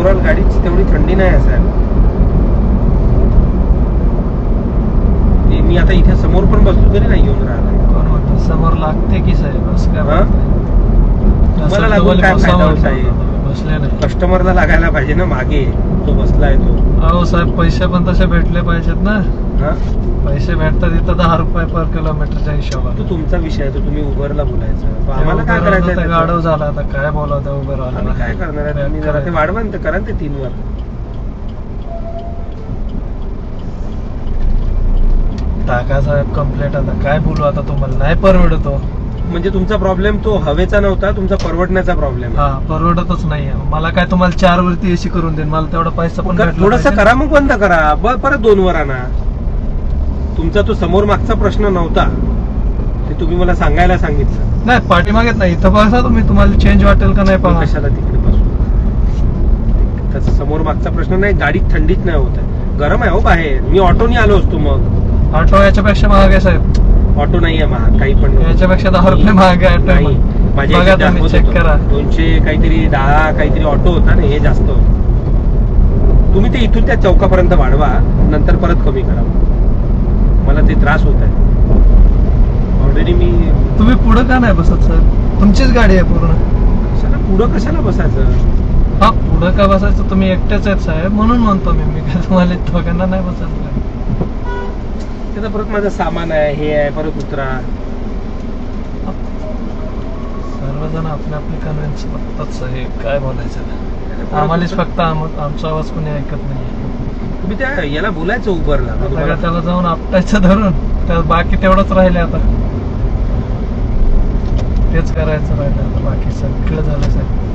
Overall गाडीची तेवढी थंडी नाही हे मी आता इथे समोर पण बसलो तरी नाही येऊन राहिला. समोर लागते की साहेब असं लागून काय फायदा होत आहे? नाही कस्टमरला लागायला पाहिजे ना मागे. तो बसलाय तो. अहो साहेब पैसे पण तसे भेटले पाहिजेत ना. हा? पैसे भेटतात इथं दहा रुपये पर किलोमीटरच्या हिशोबाने. तो तुमचा विषय आहे तो तुम्ही उबरला बोलायचं. तो आम्हाला काय करायचं आहे गाडव त्याचं? झाला आता. काय बोलावं उभं आम्ही काय करणार आहे? तुम्ही जरा ते वाढवा ना ते करा ना ते तीन वर टाका साहेब कम्प्लेट आता. काय बोलू आता तुम्हाला? नाही परवडतो. म्हणजे तुमचा प्रॉब्लेम तो हवेचा नव्हता तुमचा परवडण्याचा प्रॉब्लेम हा परवडतच नाहीये मला काय तुम्हाला चार वरती एसी करून देईन मला तेवढा पैसा पण थोडस. करा मग बंद करा. परत दोन वर आणा. तुमचा तो समोर मागचा प्रश्न नव्हता. ते तुम्ही मला सांगायला सांगितलं. नाही पाठीमागेत नाही. इथं बघा तुम्ही. तुम्हाला चेंज वाटेल का नाही पहा. कशाला तिकडे बसू? त्याचा समोर मागचा प्रश्न नाही गाडीत थंडीच नाही होत आहे. गरम आहे हो बाहेर. मी ऑटोनी आलो असतो मग. ऑटो याच्यापेक्षा महाग आहे साहेब. ऑटो नाहीये महाग काही पण नाही. याच्यापेक्षा दहा रुपये महाग आहे नाही. माझ्या चेक. करा. दोनशे काहीतरी दहा काहीतरी ऑटो होता ना हे जास्त होतं. तुम्ही ते इथून त्या चौकापर्यंत वाढवा नंतर परत कमी करा. मला ते त्रास होत आहे. ऑलरेडी मी तुम्ही पुढं का नाही बसत साहेब तुमचीच गाडी आहे पूर्ण. कशाला? पुढं कशाला बसायचं? हा पुढं का बसायचं? तुम्ही एकटेच आहेत साहेब. म्हणून म्हणतो मी मी काय तुम्हाला दोघांना नाही बसायचं तिथं परत माझं सामान आहे हे आहे परत उतरा. सर्वजण आपले आपले कन्व्हिन्स बघतात साहेब काय बोलायचं? आम्हालाच फक्त आम- आमचा आवाज कोणी ऐकत नाही तुम्ही त्या याला बोलायचं उबरला तुम्हाला- काय त्याला जाऊन आपटायचं धरून. त्या बाकी तेवढंच राहिले आता. तेच करायचं राहिलं आता बाकी सगळं झालं साहेब